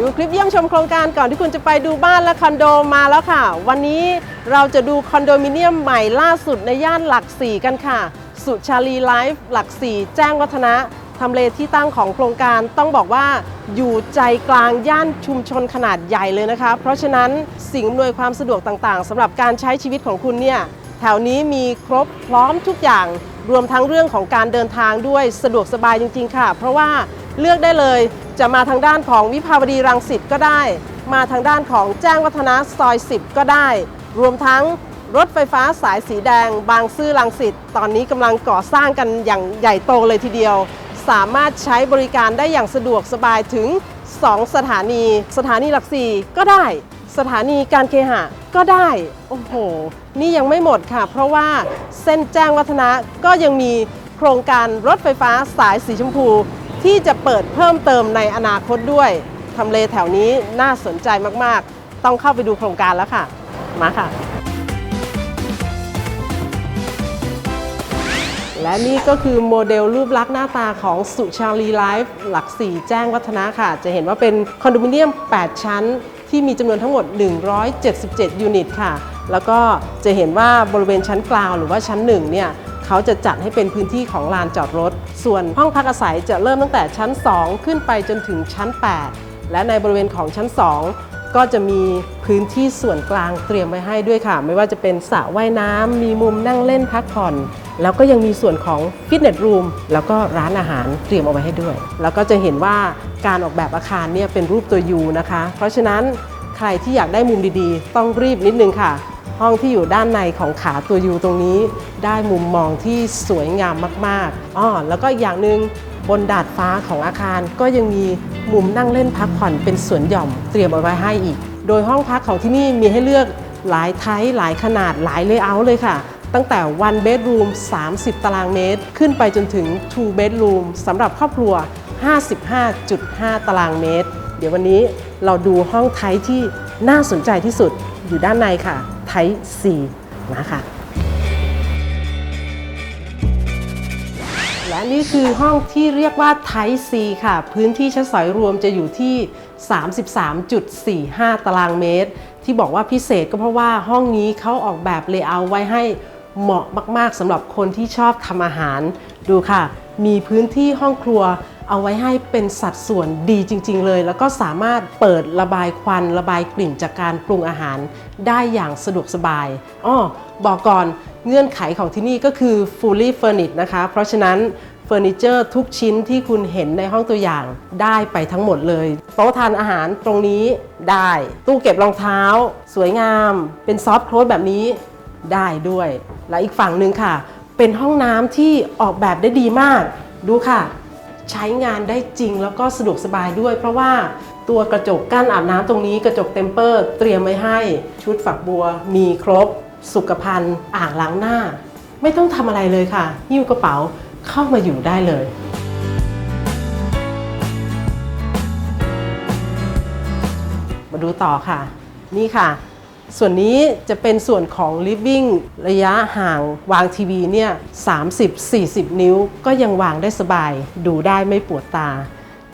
ดูคลิปเยี่ยมชมโครงการก่อนที่คุณจะไปดูบ้านและคอนโดมาแล้วค่ะ วันนี้เราจะดูคอนโดมิเนียมใหม่ล่าสุดในย่านหลักสี่กันค่ะ สุชาลีไลฟ์หลักสี่แจ้งวัฒนะทำเลที่ตั้งของโครงการต้องบอกว่าอยู่ใจกลางย่านชุมชนขนาดใหญ่เลยนะคะ เพราะฉะนั้นสิ่งอำนวยความสะดวกต่างๆสำหรับการใช้ชีวิตของคุณเนี่ยแถวนี้มีครบพร้อมทุกอย่าง รวมทั้งเรื่องของการเดินทางด้วยสะดวกสบายจริง ๆ ค่ะ เพราะว่าเลือกได้เลย จะมาทางด้านของวิภาวดีรังสิตก็ได้ มาทางด้านของแจ้งวัฒนะซอย 10 ก็ได้ รวมทั้งรถไฟฟ้าสายสีแดง บางซื่อรังสิตตอนนี้กำลังก่อสร้างกันอย่างใหญ่โตเลยทีเดียว สามารถใช้บริการได้อย่างสะดวกสบายถึง 2 สถานี สถานีหลักสี่ก็ได้ สถานีการเคหะก็ได้ โอ้โห นี่ยังไม่หมดค่ะ เพราะว่าเส้นแจ้งวัฒนะก็ยังมีโครงการรถไฟฟ้าสายสีชมพู ที่จะเปิดเพิ่มเติมในอนาคตด้วยทำเลแถวนี้น่าสนใจมากๆ ต้องเข้าไปดูโครงการแล้วค่ะ มาค่ะ และนี่ก็คือโมเดลรูปลักษณ์หน้าตาของสุชาลีไลฟ์หลัก4แจ้งวัฒนะค่ะ จะเห็นว่าเป็นคอนโดมิเนียม 8 ชั้น ที่มีจำนวนทั้งหมด 177 ยูนิตค่ะ แล้วก็จะเห็นว่าบริเวณชั้นกลางหรือว่าชั้น1เนี่ย เขาจะจัดให้เป็นพื้นที่ของลานจอดรถ ส่วนห้องพักอาศัยจะเริ่มตั้งแต่ชั้น 2 ขึ้นไปจนถึงชั้น 8 และในบริเวณของชั้น 2ก็จะมีพื้นที่ส่วนกลางเตรียมไว้ให้ด้วยค่ะ ไม่ว่าจะเป็นสระว่ายน้ำมีมุมนั่งเล่นพักผ่อน แล้วก็ยังมีส่วนของฟิตเนสรูมแล้วก็ร้านอาหารเตรียมเอาไว้ให้ด้วย แล้วก็จะเห็นว่าการออกแบบอาคารเนี่ยเป็นรูปตัวยูนะคะ เพราะฉะนั้นใครที่อยากได้มุมดีๆ ต้องรีบนิดนึงค่ะ ห้องที่อยู่ด้านในของขาตัวยูตรงนี้ ได้มุมมองที่สวยงามมากๆอ้อแล้วก็อีกอย่างหนึ่งบนดาดฟ้าของอาคารก็ยังมีมุมนั่งเล่นพักผ่อนเป็นสวนหย่อมเตรียมเอาไว้ให้อีก โดยห้องพักของที่นี่มีให้เลือกหลายไทป์หลายขนาดหลายเลเยอร์เลยค่ะ ตั้งแต่ one bedroom 30 ตารางเมตร ขึ้นไปจนถึง two bedroom สำหรับครอบครัว 55.5 ตารางเมตร เดี๋ยววันนี้เราดูห้องไทป์ที่น่าสนใจที่สุดอยู่ด้านในค่ะ ไทป์ C มาค่ะและนี่คือห้องที่เรียกว่า Type C ค่ะ พื้นที่ชั้นสอยรวมจะอยู่ที่ 33.45 ตารางเมตร ที่บอกว่าพิเศษก็เพราะว่าห้องนี้เขาออกแบบเลเยอร์ไว้ให้เหมาะมาก ๆสำหรับคนที่ชอบทำอาหาร ดูค่ะ มีพื้นที่ห้องครัว เอาไว้ให้เป็นสัดส่วนดีจริง ๆ เลย แล้วก็สามารถเปิดระบายควันระบายกลิ่นจากการปรุงอาหารได้อย่างสะดวกสบายอ้อบอกก่อนเงื่อนไขของที่นี่ก็คือ fully furnished นะคะ เพราะฉะนั้นเฟอร์นิเจอร์ทุกชิ้นที่คุณเห็นในห้องตัวอย่างได้ไปทั้งหมดเลย โต๊ะทานอาหารตรงนี้ได้ ตู้เก็บรองเท้า สวยงาม เป็นซอฟต์โคลสแบบนี้ได้ด้วย และอีกฝั่งหนึ่งค่ะ เป็นห้องน้ำที่ออกแบบได้ดีมาก ดูค่ะ ใช้งานได้จริงแล้วก็สะดวกสบายด้วย เพราะว่าตัวกระจกกั้นอาบน้ำตรงนี้กระจกเต็มเปอร์ เตรียมไว้ให้ชุดฝักบัว มีครบ สุขภัณฑ์อ่างล้างหน้า ไม่ต้องทำอะไรเลยค่ะหิ้วกระเป๋าเข้ามาอยู่ได้เลยมาดูต่อค่ะ นี่ค่ะ ส่วนนี้จะเป็นส่วนของ living ระยะห่างวางทีวีเนี่ย 30-40 นิ้วก็ยังวางได้สบาย ดูได้ไม่ปวดตา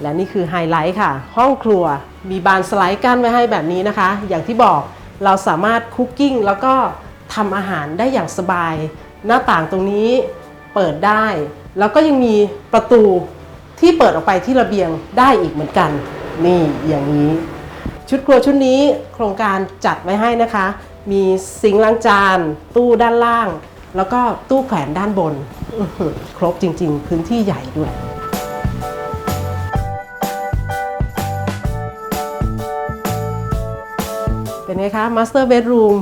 และนี่คือไฮไลท์ค่ะ ห้องครัวมีบานสไลด์กั้นไว้ให้แบบนี้นะคะ อย่างที่บอกเราสามารถคุกกิ้งแล้วก็ทำอาหารได้อย่างสบาย หน้าต่างตรงนี้เปิดได้ แล้วก็ยังมีประตูที่เปิดออกไปที่ระเบียงได้อีกเหมือนกัน นี่อย่างนี้ ชุดครัวชุดนี้โครงการจัดไว้ให้นะคะ มีซิงค์ล้างจาน ตู้ด้านล่าง แล้วก็ตู้แขวนด้านบน ครบจริง ๆ พื้นที่ใหญ่ด้วยเป็นไงคะ Master Bedroom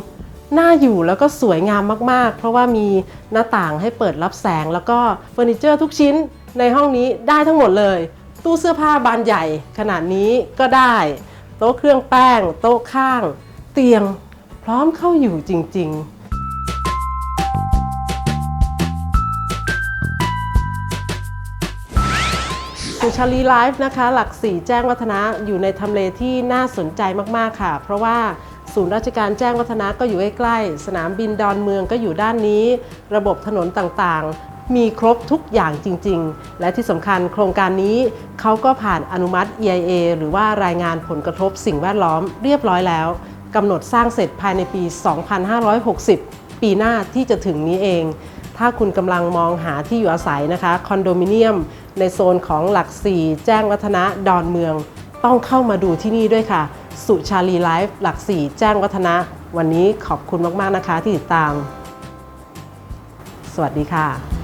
น่าอยู่แล้วก็สวยงามมาก ๆ เพราะว่ามีหน้าต่างให้เปิดรับแสง แล้วก็เฟอร์นิเจอร์ทุกชิ้นในห้องนี้ได้ทั้งหมดเลย ตู้เสื้อผ้าบานใหญ่ขนาดนี้ก็ได้ โต๊ะเครื่องแป้ง โต๊ะข้าง เตียง พร้อมเข้าอยู่จริง ๆสุชาลีไลฟ์นะคะ หลักสี่แจ้งวัฒนะอยู่ในทำเลที่น่าสนใจมาก ๆ ค่ะ เพราะว่าศูนย์ราชการแจ้งวัฒนะก็อยู่ใกล้ ๆ สนามบินดอนเมืองก็อยู่ด้านนี้ ระบบถนนต่างๆ มีครบทุกอย่างจริง ๆ และที่สำคัญโครงการนี้เขาก็ผ่านอนุมัติ EIA หรือว่ารายงานผลกระทบสิ่งแวดล้อมเรียบร้อยแล้วกำหนดสร้างเสร็จภายในปี 2560 ปีหน้าที่จะถึงนี้เอง ถ้าคุณกำลังมองหาที่อยู่อาศัยนะคะคอนโดมิเนียม ในโซนของหลักสี่แจ้งวัฒนะดอนเมือง ต้องเข้ามาดูที่นี่ด้วยค่ะ สุชาลีไลฟ์หลักสี่แจ้งวัฒนะ วันนี้ขอบคุณมาก ๆ นะคะที่ติดตาม สวัสดีค่ะ